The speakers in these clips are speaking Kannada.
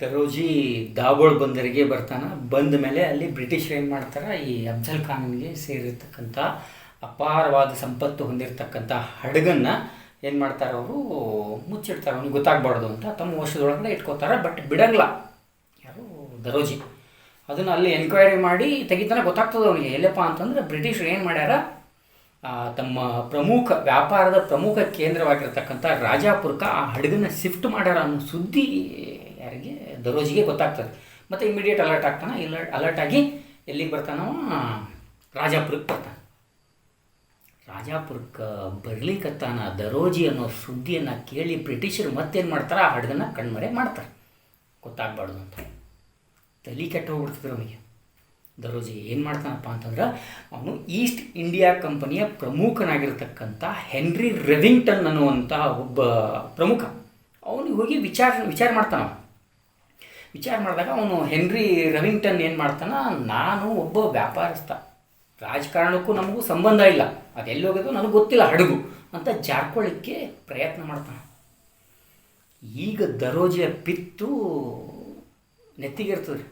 ದರೋಜಿ ದಾಬೋಳ್ ಬಂದರಿಗೆ ಬರ್ತಾನೆ. ಬಂದ ಮೇಲೆ ಅಲ್ಲಿ ಬ್ರಿಟಿಷ್ ಏನು ಮಾಡ್ತಾರೆ? ಈ ಅಫ್ಜಲ್ ಖಾನ್ಗೆ ಸೇರಿರ್ತಕ್ಕಂಥ ಅಪಾರವಾದ ಸಂಪತ್ತು ಹೊಂದಿರತಕ್ಕಂಥ ಹಡಗನ್ನು ಏನು ಮಾಡ್ತಾರೆ ಅವರು? ಮುಚ್ಚಿಡ್ತಾರೆ. ಅವ್ನಿಗೆ ಗೊತ್ತಾಗಬಾರ್ದು ಅಂತ ತಮ್ಮ ವರ್ಷದೊಳಗಡೆ ಇಟ್ಕೋತಾರೆ. ಬಟ್ ಬಿಡಂಗಿಲ್ಲ ಯಾರು? ದರೋಜಿ. ಅದನ್ನು ಅಲ್ಲಿ ಎನ್ಕ್ವೈರಿ ಮಾಡಿ ತೆಗಿತಾನೆ ಗೊತ್ತಾಗ್ತದೆ ಅವನಿಗೆ. ಎಲ್ಲಪ್ಪ ಅಂತಂದ್ರೆ ಬ್ರಿಟಿಷರು ಏನು ಮಾಡ್ಯಾರ? ತಮ್ಮ ಪ್ರಮುಖ ವ್ಯಾಪಾರದ ಪ್ರಮುಖ ಕೇಂದ್ರವಾಗಿರ್ತಕ್ಕಂಥ ರಾಜಾಪುರಕ್ಕೆ ಆ ಹಡಗನ್ನ ಶಿಫ್ಟ್ ಮಾಡ್ಯಾರ ಅನ್ನೋ ಸುದ್ದಿ ಯಾರಿಗೆ ದರೋಜಿಗೆ ಗೊತ್ತಾಗ್ತದೆ. ಮತ್ತು ಇಮಿಡಿಯೇಟ್ ಅಲರ್ಟ್ ಆಗ್ತಾನೆ, ಇಲ್ಲ ಅಲರ್ಟ್ ಆಗಿ ಎಲ್ಲಿಗೆ ಬರ್ತಾನವ ರಾಜಾಪುರಕ್ಕೆ ಬರ್ತಾನೆ. ರಾಜಾಪುರಕ್ಕೆ ಬರ್ಲಿಕ್ಕತ್ತಾನ ದರೋಜಿ ಅನ್ನೋ ಸುದ್ದಿಯನ್ನು ಕೇಳಿ ಬ್ರಿಟಿಷರು ಮತ್ತೇನು ಮಾಡ್ತಾರೆ? ಆ ಹಡಗನ್ನು ಕಣ್ಮರೆ ಮಾಡ್ತಾರೆ. ಗೊತ್ತಾಗಬಾರ್ದು ಅಂತ. ತಲೆ ಕೆಟ್ಟ ಹೋಗ್ಬಿಡ್ತಿದ್ರು ಅವನಿಗೆ. ದರೋಜಿ ಏನು ಮಾಡ್ತಾನಪ್ಪ ಅಂತಂದ್ರೆ, ಅವನು ಈಸ್ಟ್ ಇಂಡಿಯಾ ಕಂಪನಿಯ ಪ್ರಮುಖನಾಗಿರ್ತಕ್ಕಂಥ ಹೆನ್ರಿ ರೆವಿಂಗ್ಟನ್ ಅನ್ನುವಂಥ ಒಬ್ಬ ಪ್ರಮುಖ. ಅವನಿಗೆ ಹೋಗಿ ವಿಚಾರ ವಿಚಾರ ಮಾಡ್ತಾನ ಅವ. ವಿಚಾರ ಮಾಡಿದಾಗ ಅವನು ಹೆನ್ರಿ ರವಿಂಗ್ಟನ್ ಏನು ಮಾಡ್ತಾನ, ನಾನು ಒಬ್ಬ ವ್ಯಾಪಾರಸ್ಥ. ರಾಜಕಾರಣಕ್ಕೂ ನಮಗೂ ಸಂಬಂಧ ಇಲ್ಲ. ಅದೆಲ್ಲಿ ಹೋಗೋದು ನನಗೆ ಗೊತ್ತಿಲ್ಲ, ಹಡಗು ಅಂತ ಜಾರ್ಕೊಳ್ಳಿಕ್ಕೆ ಪ್ರಯತ್ನ ಮಾಡ್ತಾನೆ. ಈಗ ದರೋಜೆಯ ಪಿತ್ತು ನೆತ್ತಿಗೆ ಇರ್ತದೆ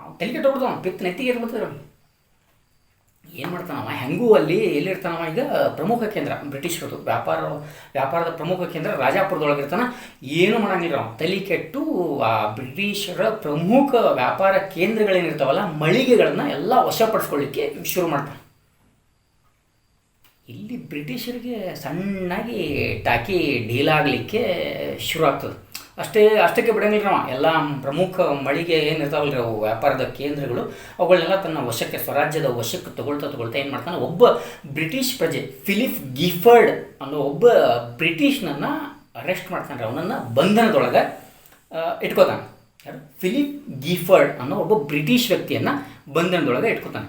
ಅವ್ನು ತಲೆ ಕೆಟ್ಟೋಗ್ಬಿಡ್ತಾವ ಪಿತ್ತು ನೆತ್ತಿಗೆ ಇರ್ಬಿಡ್ತದೆ ಅವ್ನಿಗೆ ಏನು ಮಾಡ್ತಾನವ ಹೆಂಗೂ ಅಲ್ಲಿ ಎಲ್ಲಿರ್ತಾನವ ಈಗ? ಪ್ರಮುಖ ಕೇಂದ್ರ, ಬ್ರಿಟಿಷರದು. ವ್ಯಾಪಾರ, ವ್ಯಾಪಾರದ ಪ್ರಮುಖ ಕೇಂದ್ರ ರಾಜಾಪುರದೊಳಗಿರ್ತಾನ. ಏನು ಮಾಡಂಗಿಲ್ಲ ತಲೆ ಕೆಟ್ಟು ಆ ಬ್ರಿಟಿಷರ ಪ್ರಮುಖ ವ್ಯಾಪಾರ ಕೇಂದ್ರಗಳೇನಿರ್ತಾವಲ್ಲ, ಮಳಿಗೆಗಳನ್ನು ಎಲ್ಲ ವಶಪಡಿಸ್ಕೊಳ್ಳಿಕ್ಕೆ ಶುರು ಮಾಡ್ತಾನೆ. ಇಲ್ಲಿ ಬ್ರಿಟಿಷರಿಗೆ ಸಣ್ಣಾಗಿ ಟಾಕಿ ಡೀಲ್ ಆಗಲಿಕ್ಕೆ ಶುರು ಆಗ್ತದೆ. ಅಷ್ಟೇ ಅಷ್ಟಕ್ಕೆ ಬಿಡಂಗಿಲ್ಲ ನಾವು ಎಲ್ಲ ಪ್ರಮುಖ ಮಳಿಗೆ ಏನಿರ್ತಾವಲ್ರಿ ಅವು ವ್ಯಾಪಾರದ ಕೇಂದ್ರಗಳು ಅವುಗಳನ್ನೆಲ್ಲ ತನ್ನ ವಶಕ್ಕೆ, ಸ್ವರಾಜ್ಯದ ವಶಕ್ಕೆ ತಗೊಳ್ತಾ ತಗೊಳ್ತಾ ಏನು ಮಾಡ್ತಾನೆ, ಒಬ್ಬ ಬ್ರಿಟಿಷ್ ಪ್ರಜೆ ಫಿಲಿಪ್ ಗಿಫರ್ಡ್ ಅನ್ನೋ ಒಬ್ಬ ಬ್ರಿಟಿಷ್ನನ್ನು ಅರೆಸ್ಟ್ ಮಾಡ್ತಾನೆ ಅವನನ್ನು ಬಂಧನದೊಳಗೆ ಇಟ್ಕೋತಾನೆ. ಫಿಲಿಪ್ ಗಿಫರ್ಡ್ ಅನ್ನೋ ಒಬ್ಬ ಬ್ರಿಟಿಷ್ ವ್ಯಕ್ತಿಯನ್ನು ಬಂಧನದೊಳಗೆ ಇಟ್ಕೋತಾನೆ.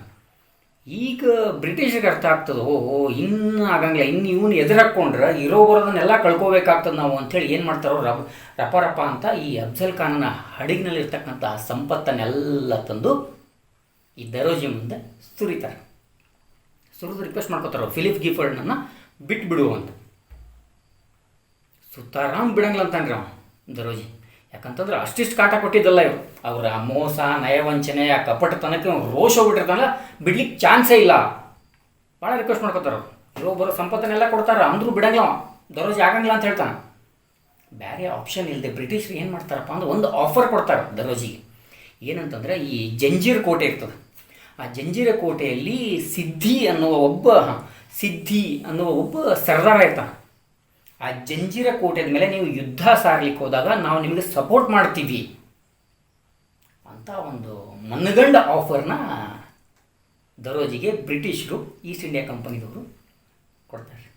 ಈಗ ಬ್ರಿಟಿಷರಿಗೆ ಅರ್ಥ ಆಗ್ತದೋ, ಓ ಇನ್ನು ಆಗಂಗಿಲ್ಲ ಇನ್ನು ಇವನು ಎದುರಾಕೊಂಡ್ರೆ ಇರೋ ಬರೋದನ್ನೆಲ್ಲ ಕಳ್ಕೋಬೇಕಾಗ್ತದೆ ನಾವು ಅಂಥೇಳಿ ಏನು ಮಾಡ್ತಾರೋ ರಪ ರಪ ರಪ ಅಂತ ಈ ಅಫ್ಜಲ್ ಖಾನನ ಹಡಗಿನಲ್ಲಿರ್ತಕ್ಕಂಥ ಸಂಪತ್ತನ್ನೆಲ್ಲ ತಂದು ಈ ದರೋಜಿ ಮುಂದೆ ಸುರಿತಾರೆ. ಸುರಿದು ರಿಕ್ವೆಸ್ಟ್ ಮಾಡ್ಕೋತಾರೆ, ಫಿಲಿಪ್ ಗಿಫರ್ಡ್ನನ್ನು ಬಿಟ್ಟು ಅಂತ. ಸುತ್ತಾರಾಮ್ ಬಿಡಂಗಿಲ್ಲ ಅಂತಂದ್ರೆ ಅವ ದರೋಜಿ. ಯಾಕಂತಂದ್ರೆ ಅಷ್ಟಿಷ್ಟು ಕಾಟ ಕೊಟ್ಟಿದ್ದಲ್ಲ ಇವರು. ಅವರ ಮೋಸ ನಯವಂಚನೆ ಆ ಕಪಟತನಕ್ಕೆ ರೋಷ ಹೋಗ್ಬಿಟ್ಟಿರ್ತಾನಲ್ಲ ಬಿಡ್ಲಿಕ್ಕೆ ಚಾನ್ಸೇ ಇಲ್ಲ. ಭಾಳ ರಿಕ್ವೆಸ್ಟ್ ಮಾಡ್ಕೋತಾರೆ ಅವ್ರು. ಬರೋ ಸಂಪತ್ತನ್ನೆಲ್ಲ ಕೊಡ್ತಾರೆ. ಅಂದರೂ ಬಿಡಂಗಿಲ್ಲ ದರೋಜಿ ಆಗಂಗಿಲ್ಲ ಅಂತ ಹೇಳ್ತಾನೆ. ಬೇರೆ ಆಪ್ಷನ್ ಇಲ್ಲದೆ ಬ್ರಿಟಿಷರು ಏನು ಮಾಡ್ತಾರಪ್ಪ ಅಂದ್ರೆ ಒಂದು ಆಫರ್ ಕೊಡ್ತಾರೆ ದರೋಜಿಗೆ. ಏನಂತಂದ್ರೆ ಈ ಜಂಜೀರ್ ಕೋಟೆ ಇರ್ತದೆ. ಆ ಜಂಜೀರ ಕೋಟೆಯಲ್ಲಿ ಸಿದ್ಧಿ ಅನ್ನುವ ಒಬ್ಬ, ಸಿದ್ಧಿ ಅನ್ನುವ ಒಬ್ಬ ಸರ್ದಾರ ಇರ್ತಾನೆ. ಆ ಜಂಜೀರ ಕೋಟೆದ ಮೇಲೆ ನೀವು ಯುದ್ಧ ಸಾರ್ಲಿಕ್ಕೆ ಹೋದಾಗ ನಾವು ನಿಮಗೆ ಸಪೋರ್ಟ್ ಮಾಡ್ತೀವಿ. ಅಂತ ಒಂದು ಮನಗಂಡ ಆಫರ್ನ ದರೋಜಿಗೆ ಬ್ರಿಟಿಷರು ಈಸ್ಟ್ ಇಂಡಿಯಾ ಕಂಪನಿದವರು ಕೊಡ್ತಾರೆ.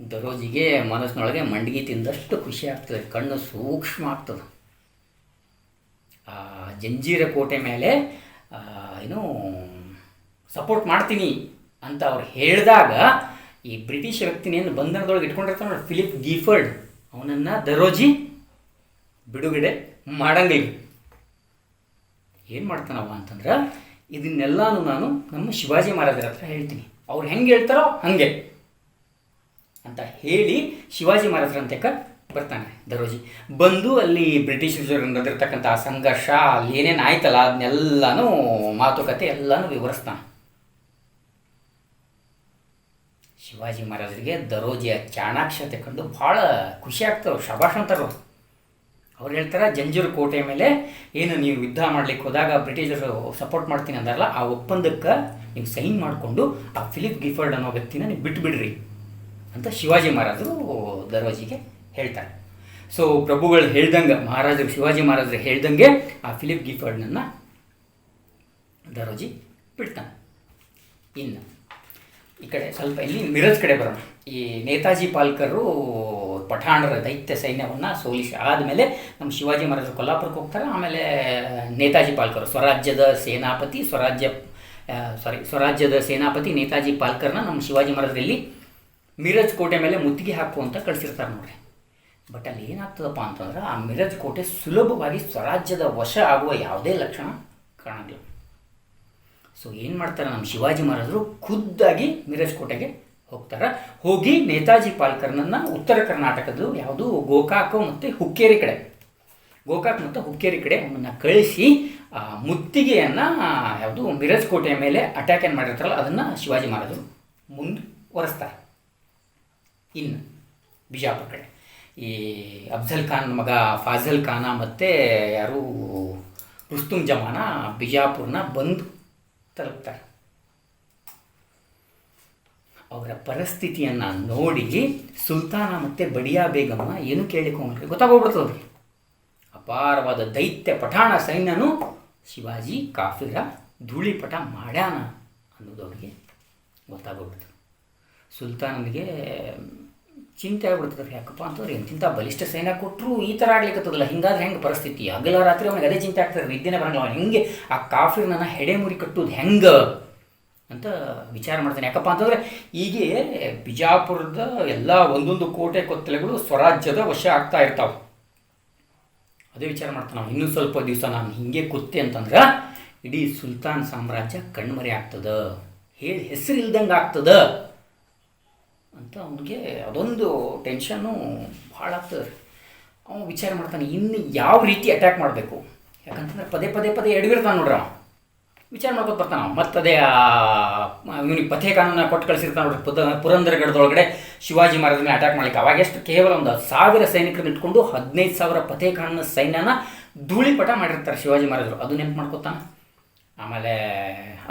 ದರೋಜಿಗೆ ಮನಸ್ಸಿನೊಳಗೆ ಮಂಡಿಗೆ ತಿಂದಷ್ಟು ಖುಷಿ ಆಗ್ತದೆ, ಕಣ್ಣು ಸೂಕ್ಷ್ಮ ಆಗ್ತದೆ. ಆ ಜಂಜೀರ ಕೋಟೆ ಮೇಲೆ ಏನು ಸಪೋರ್ಟ್ ಮಾಡ್ತೀನಿ ಅಂತ ಅವ್ರು ಹೇಳಿದಾಗ ಈ ಬ್ರಿಟಿಷ್ ವ್ಯಕ್ತಿನೇನು ಬಂಧನದೊಳಗೆ ಇಟ್ಕೊಂಡಿರ್ತಾನ ನೋಡಿ, ಫಿಲಿಪ್ ಗೀಫರ್ಡ್. ಅವನನ್ನು ದರೋಜಿ ಬಿಡುಗಡೆ ಮಾಡಂಗಿಲ್ಲ ಏನು ಮಾಡ್ತಾನವ ಅಂತಂದ್ರೆ, ಇದನ್ನೆಲ್ಲಾನು ನಾನು ನಮ್ಮ ಶಿವಾಜಿ ಮಹಾರಾಜರ ಹತ್ರ ಹೇಳ್ತೀನಿ. ಅವ್ರು ಹೆಂಗೆ ಹೇಳ್ತಾರೋ ಹಾಗೆ ಅಂತ ಹೇಳಿ ಶಿವಾಜಿ ಮಹಾರಾಜರ ಅಂತಕ ಬರ್ತಾನೆ ದರೋಜಿ. ಬಂದು ಅಲ್ಲಿ ಬ್ರಿಟಿಷ್ ನಡೆದಿರ್ತಕ್ಕಂಥ ಸಂಘರ್ಷ, ಅಲ್ಲಿ ಏನೇನು ಆಯ್ತಲ್ಲ ಅದನ್ನೆಲ್ಲನೂ ಮಾತುಕತೆ ಎಲ್ಲನೂ ವಿವರಿಸ್ತಾನೆ. ಶಿವಾಜಿ ಮಹಾರಾಜರಿಗೆ ದರೋಜಿಯ ಚಾಣಾಕ್ಷತೆ ಕಂಡು ಭಾಳ ಖುಷಿ ಆಗ್ತವೆ ಶಬಾಷ್ ಅಂತಾರೆ ಅವ್ರು. ಅವ್ರು ಹೇಳ್ತಾರೆ, ಜಂಜೂರು ಕೋಟೆ ಮೇಲೆ ಏನು ನೀವು ಯುದ್ಧ ಮಾಡಲಿಕ್ಕೆ ಹೋದಾಗ ಬ್ರಿಟಿಷರು ಸಪೋರ್ಟ್ ಮಾಡ್ತೀನಿ ಅಂದಾರಲ್ಲ, ಆ ಒಪ್ಪಂದಕ್ಕೆ ನೀವು ಸೈನ್ ಮಾಡಿಕೊಂಡು ಆ ಫಿಲಿಪ್ ಗಿಫರ್ಡ್ ಅನ್ನೋ ವ್ಯಕ್ತಿನ ನೀವು ಬಿಟ್ಬಿಡ್ರಿ ಅಂತ ಶಿವಾಜಿ ಮಹಾರಾಜರು ದರೋಜಿಗೆ ಹೇಳ್ತಾರೆ ಸೊ ಪ್ರಭುಗಳು ಹೇಳ್ದಂಗೆ, ಮಹಾರಾಜರು, ಶಿವಾಜಿ ಮಹಾರಾಜರು ಹೇಳ್ದಂಗೆ ಆ ಫಿಲಿಪ್ ಗಿಫರ್ಡ್ನನ್ನು ದರೋಜಿ ಬಿಡ್ತಾನೆ ಇನ್ನು ಈ ಕಡೆ ಸ್ವಲ್ಪ ಇಲ್ಲಿ ಮಿರಜ್ ಕಡೆ ಬರೋಣ. ಈ ನೇತಾಜಿ ಪಾಲ್ಕರು ಪಠಾಣರ ದೈತ್ಯ ಸೈನ್ಯವನ್ನು ಸೋಲಿಸಿ ಆದಮೇಲೆ ನಮ್ಮ ಶಿವಾಜಿ ಮಹಾರಾಜರು ಕೊಲ್ಲಾಪುರಕ್ಕೆ ಹೋಗ್ತಾರೆ. ಆಮೇಲೆ, ನೇತಾಜಿ ಪಾಲ್ಕರು, ಸ್ವರಾಜ್ಯದ ಸೇನಾಪತಿ, ಸ್ವರಾಜ್ಯ ಸಾರಿ ಸ್ವರಾಜ್ಯದ ಸೇನಾಪತಿ ನೇತಾಜಿ ಪಾಲ್ಕರ್ನ ನಮ್ಮ ಶಿವಾಜಿ ಮಹಾರಾಜರಲ್ಲಿ ಮಿರಜ್ ಕೋಟೆ ಮೇಲೆ ಮುತ್ತಿಗೆ ಹಾಕು ಅಂತ ಕಳಿಸಿರ್ತಾರೆ ನೋಡ್ರಿ. ಬಟ್ ಅಲ್ಲಿ ಏನಾಗ್ತದಪ್ಪ ಅಂತಂದ್ರೆ ಆ ಮಿರಜ್ ಕೋಟೆ ಸುಲಭವಾಗಿ ಸ್ವರಾಜ್ಯದ ವಶ ಆಗುವ ಯಾವುದೇ ಲಕ್ಷಣ ಕಾಣಂಗಿಲ್ಲ. ಸೊ ಏನು ಮಾಡ್ತಾರೆ ನಮ್ಮ ಶಿವಾಜಿ ಮಹಾರಾಜರು ಖುದ್ದಾಗಿ ಮಿರಜ್ ಕೋಟೆಗೆ ಹೋಗ್ತಾರೆ. ಹೋಗಿ ನೇತಾಜಿ ಪಾಲ್ಕರ್ನನ್ನು ಉತ್ತರ ಕರ್ನಾಟಕದ್ದು ಯಾವುದು ಗೋಕಾಕ ಮತ್ತು ಹುಕ್ಕೇರಿ ಕಡೆ, ಗೋಕಾಕ್ ಮತ್ತು ಹುಕ್ಕೇರಿ ಕಡೆ ಅವನನ್ನು ಕಳಿಸಿ ಮುತ್ತಿಗೆಯನ್ನು ಯಾವುದು ಮಿರಜ್ ಕೋಟೆಯ ಮೇಲೆ ಅಟ್ಯಾಕ್ ಏನು ಮಾಡಿರ್ತಾರಲ್ಲ ಅದನ್ನು ಶಿವಾಜಿ ಮಹಾರಾಜರು ಮುಂದುವರೆಸ್ತಾರೆ. ಇನ್ನು ಬಿಜಾಪುರ ಕಡೆ. ಈ ಅಫ್ಜಲ್ ಖಾನ್ ಮಗ ಫಾಜಲ್ ಖಾನ ಮತ್ತು ಯಾರು ರುಸ್ತುಂ ಜಮಾನ ಬಿಜಾಪುರನ ಬಂದು ತಲುಪ್ತಾರೆ. ಅವರ ಪರಿಸ್ಥಿತಿಯನ್ನು ನೋಡಿ ಸುಲ್ತಾನ ಮತ್ತು ಬಡಿಯಾ ಬೇಗಮ್ಮ ಏನು ಕೇಳಿಕೊಂಡ್ರಿ ಗೊತ್ತಾಗೋಗ್ಬಿಡ್ತು ಅವ್ರಿಗೆ ಅಪಾರವಾದ ದೈತ್ಯ ಪಠಾಣ ಸೈನ್ಯನು ಶಿವಾಜಿ ಕಾಫಿರ ಧೂಳಿಪಟ ಮಾಡ್ಯಾನ ಅನ್ನೋದು ಅವ್ರಿಗೆ ಗೊತ್ತಾಗೋಗ್ಬಿಡ್ತು. ಸುಲ್ತಾನನಿಗೆ ಚಿಂತೆ ಆಗ್ಬಿಡ್ತದೆ ಯಾಕಪ್ಪ ಅಂತಂದ್ರೆ ಎಂತಿಂಥ ಬಲಿಷ್ಠ ಸೈನ್ಯ ಕೊಟ್ಟರು ಈ ಥರ ಆಗ್ಲಿಕ್ಕತ್ತದಲ್ಲ ಹಿಂಗಾದ್ರೆ ಹೆಂಗೆ ಪರಿಸ್ಥಿತಿ? ಹಗಲ ರಾತ್ರಿ ಅವನಿಗೆ ಅದೇ ಚಿಂತೆ ಆಗ್ತದೆ ನಿದ್ದೆನೇ ಬರಂಗಿಲ್ಲ ಅವನು. ಹೆಂಗೆ ಆ ಕಾಫಿರ್ನ ಹೆಡೆ ಮುರಿ ಕಟ್ಟೋದು ಹೆಂಗೆ ಅಂತ ವಿಚಾರ ಮಾಡ್ತಾನೆ. ಯಾಕಪ್ಪ ಅಂತಂದರೆ ಹೀಗೆ ಬಿಜಾಪುರದ ಎಲ್ಲ ಒಂದೊಂದು ಕೋಟೆ ಕೊತ್ತಲೆಗಳು ಸ್ವರಾಜ್ಯದ ವಶ ಆಗ್ತಾ ಇರ್ತಾವೆ. ಅದೇ ವಿಚಾರ ಮಾಡ್ತಾನೆ ನಾವು ಇನ್ನೂ ಸ್ವಲ್ಪ ದಿವಸ ನಾನು ಹಿಂಗೆ ಕೂತೆ ಅಂತಂದ್ರೆ ಇಡೀ ಸುಲ್ತಾನ್ ಸಾಮ್ರಾಜ್ಯ ಕಣ್ಮರೆ ಆಗ್ತದೆ. ಹೇಳಿ ಹೆಸರು ಇಲ್ದಂಗೆ ಆಗ್ತದ. ಅಂತ ಅವನಿಗೆ ಅದೊಂದು ಟೆನ್ಷನ್ನು ಭಾಳ ಆಗ್ತದೆ. ಅವನು ವಿಚಾರ ಮಾಡ್ತಾನೆ, ಇನ್ನು ಯಾವ ರೀತಿ ಅಟ್ಯಾಕ್ ಮಾಡಬೇಕು? ಯಾಕಂತಂದ್ರೆ ಪದೇ ಪದೇ ಪದೇ ಎಡವಿರ್ತಾನೆ ನೋಡ್ರಿ ಅವನು. ವಿಚಾರ ಮಾಡ್ಕೊತ ಬರ್ತಾನೆ ಅವ ಅದೇ ಇವನಿಗೆ ಪಥೆ ಕಾನೂನ ಕೊಟ್ಟು ಕಳಿಸಿರ್ತಾನೆ ನೋಡ್ರಿ. ಪುದ, ಪುರಂದರಗಡದೊಳಗಡೆ ಶಿವಾಜಿ ಮಹಾರಾಜ ಮೇಲೆ ಅಟ್ಯಾಕ್ ಮಾಡಲಿಕ್ಕೆ. ಅವಾಗ ಎಷ್ಟು ಕೇವಲ ಒಂದು ಸಾವಿರ ಸೈನಿಕರನ್ನ ಇಟ್ಕೊಂಡು ಹದಿನೈದು ಸಾವಿರ ಪಥೆ ಕಾನೂನ ಸೈನ್ಯನ ಧೂಳಿಪಟ ಮಾಡಿರ್ತಾರೆ ಶಿವಾಜಿ ಮಹಾರಾಜರು. ಅದು ನೆನಪು ಮಾಡ್ಕೊತಾನೆ? ಆಮೇಲೆ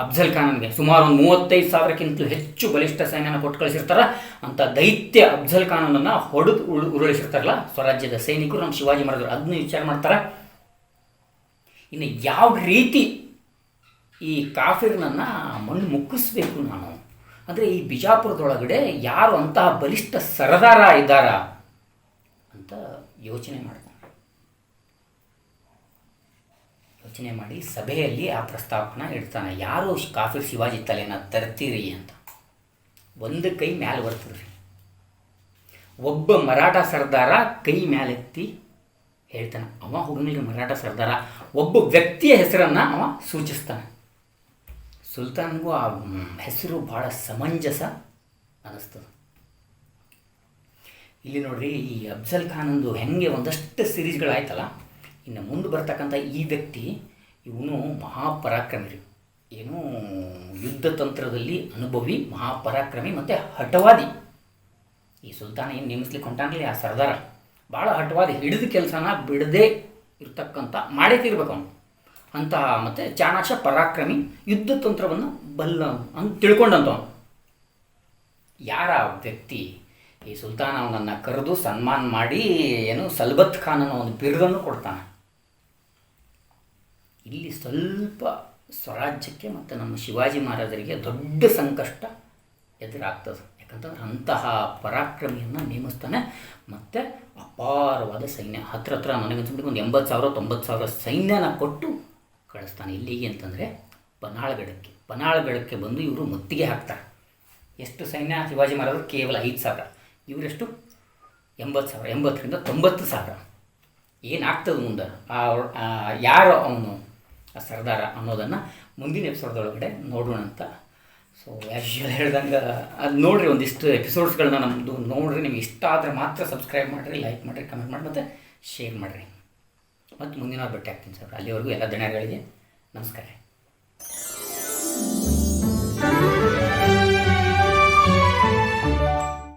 ಅಫ್ಜಲ್ ಖಾನನ್ಗೆ ಸುಮಾರು ಒಂದು ಮೂವತ್ತೈದು ಸಾವಿರಕ್ಕಿಂತಲೂ ಹೆಚ್ಚು ಬಲಿಷ್ಠ ಸೈನ್ಯನ ಕೊಟ್ಟು ಕಳಿಸಿರ್ತಾರೆ. ಅಂತ ದೈತ್ಯ ಅಫ್ಜಲ್ ಖಾನನನ್ನು ಹೊಡೆದು ಉಳು, ಉರುಳಿಸಿರ್ತಾರಲ್ಲ, ಸ್ವರಾಜ್ಯದ ಸೈನಿಕರು, ನಮ್ಮ ಶಿವಾಜಿ ಮಹಾರಾಜರು ಅದನ್ನ ವಿಚಾರ ಮಾಡ್ತಾರೆ. ಇನ್ನು ಯಾವ ರೀತಿ ಈ ಕಾಫಿರ್ನನ್ನು ಮಣ್ಣು ಮುಕ್ಕಿಸ್ಬೇಕು ನಾನು? ಅಂದರೆ ಈ ಬಿಜಾಪುರದೊಳಗಡೆ ಯಾರು ಅಂತಹ ಬಲಿಷ್ಠ ಸರದಾರ ಇದ್ದಾರ ಅಂತ ಯೋಚನೆ ಮಾಡ್ತಾನೆ ಯೋಚನೆ ಮಾಡಿ ಸಭೆಯಲ್ಲಿ ಆ ಪ್ರಸ್ತಾಪನ ಇಡ್ತಾನೆ. ಯಾರು ಕಾಫಿ ಶಿವಾಜಿ ತಲೆನ ತರ್ತೀರಿ ಅಂತ. ಒಂದು ಕೈ ಮ್ಯಾಲೆ ಬರ್ತೀರಿ ಒಬ್ಬ ಮರಾಠ ಸರ್ದಾರ ಕೈ ಮ್ಯಾಲೆತ್ತಿ ಹೇಳ್ತಾನೆ, ಅವ ಹುಡುಗನಿಗೆ ಮರಾಠ ಸರ್ದಾರ. ಒಬ್ಬ ವ್ಯಕ್ತಿಯ ಹೆಸರನ್ನು ಅವ ಸೂಚಿಸ್ತಾನೆ. ಸುಲ್ತಾನ್ಗೂ ಆ ಹೆಸರು ಭಾಳ ಸಮಂಜಸ ಅನ್ನಿಸ್ತದೆ. ಇಲ್ಲಿ ನೋಡ್ರಿ, ಈ ಅಫ್ಜಲ್ ಒಂದು ಹೆಂಗೆ ಒಂದಷ್ಟು ಸಿರೀಸ್ಗಳಾಯ್ತಲ್ಲ ಇನ್ನು ಮುಂದೆ ಬರ್ತಕ್ಕಂಥ ಈ ವ್ಯಕ್ತಿ, ಇವನು ಮಹಾಪರಾಕ್ರಮಿ ಏನು ಯುದ್ಧ ತಂತ್ರದಲ್ಲಿ ಅನುಭವಿ, ಮಹಾಪರಾಕ್ರಮಿ ಮತ್ತು ಹಠವಾದಿ. ಈ ಸುಲ್ತಾನ ಏನು ನೇಮಿಸ್ಲಿಕ್ಕೆ ಹೊಂಟಾನಲಿ ಆ ಸರ್ದಾರ? ಭಾಳ ಹಠವಾದಿ. ಹಿಡಿದ ಕೆಲಸನ ಬಿಡದೆ ಇರ್ತಕ್ಕಂಥ ಮಾಡೇ ತೀರ್ಬೇಕು ಅವನು. ಅಂತಹ ಮತ್ತು ಚಾಣಾಕ್ಷ ಪರಾಕ್ರಮಿ, ಯುದ್ಧ ತಂತ್ರವನ್ನು ಬಲ್ಲ ಅಂತ ತಿಳ್ಕೊಂಡಂತ ಅವನು. ಯಾರ ವ್ಯಕ್ತಿ? ಈ ಸುಲ್ತಾನ ಅವನನ್ನು ಕರೆದು ಸನ್ಮಾನ ಮಾಡಿ, ಏನು ಸಲ್ಬತ್ ಖಾನ್ ಅನ್ನೋ ಒಂದು ಬಿರುದನ್ನು ಕೊಡ್ತಾನೆ. ಇಲ್ಲಿ ಸ್ವಲ್ಪ ಸ್ವರಾಜ್ಯಕ್ಕೆ ಮತ್ತು ನಮ್ಮ ಶಿವಾಜಿ ಮಹಾರಾಜರಿಗೆ ದೊಡ್ಡ ಸಂಕಷ್ಟ ಎದುರಾಗ್ತದೆ ಯಾಕಂತಂದ್ರೆ ಅಂತಹ ಪರಾಕ್ರಮಿಯನ್ನು ನೇಮಿಸ್ತಾನೆ ಮತ್ತು ಅಪಾರವಾದ ಸೈನ್ಯ. ಹತ್ರ ಹತ್ರ ನನಗನ್ಸಿಬಿಟ್ಟು ಒಂದು ಎಂಬತ್ತು ಸಾವಿರ, ತೊಂಬತ್ತು ಸಾವಿರ ಸೈನ್ಯನ ಕೊಟ್ಟು ಕಳಿಸ್ತಾನೆ. ಇಲ್ಲಿಗೆ ಅಂತಂದರೆ ಪನಾಳಗಡಕ್ಕೆ ಪನಾಳಗಡಕ್ಕೆ ಬಂದು ಇವರು ಮುತ್ತಿಗೆ ಹಾಕ್ತಾರೆ. ಎಷ್ಟು ಸೈನ್ಯ? ಶಿವಾಜಿ ಮಹಾರಾಜರು ಕೇವಲ ಐದು ಸಾವಿರ. ಇವರೆಷ್ಟು? ಎಂಬತ್ತು ಸಾವಿರ. ಎಂಬತ್ತರಿಂದ ತೊಂಬತ್ತು ಸಾವಿರ. ಏನಾಗ್ತದೆ ಮುಂದೆ? ಯಾರು ಅವನು? ಸರ್ದಾರ ಅನ್ನೋದನ್ನು ಮುಂದಿನ ಎಪಿಸೋಡ್ದೊಳಗಡೆ ನೋಡೋಣ ಅಂತ. ಸೊ ಆ್ಯಕ್ಚುಲಿ ಹೇಳ್ದಂಗೆ, ಅದು ನೋಡಿರಿ ಒಂದಿಷ್ಟು ಎಪಿಸೋಡ್ಸ್ಗಳನ್ನ ನಮ್ಮದು ನೋಡಿರಿ. ನಿಮ್ಗೆ ಇಷ್ಟ ಆದರೆ ಮಾತ್ರ ಸಬ್ಸ್ಕ್ರೈಬ್ ಮಾಡಿರಿ ಲೈಕ್ ಮಾಡಿರಿ ಕಮೆಂಟ್ ಮಾಡಿ ಮತ್ತು ಶೇರ್ ಮಾಡಿರಿ. ಮತ್ತು ಮುಂದಿನ ಭೇಟಿ ಆಗ್ತೀನಿ ಸರ್. ಅಲ್ಲಿವರೆಗೂ ಎಲ್ಲ ದಣ್ಯಗಳಿಗೆ ನಮಸ್ಕಾರ.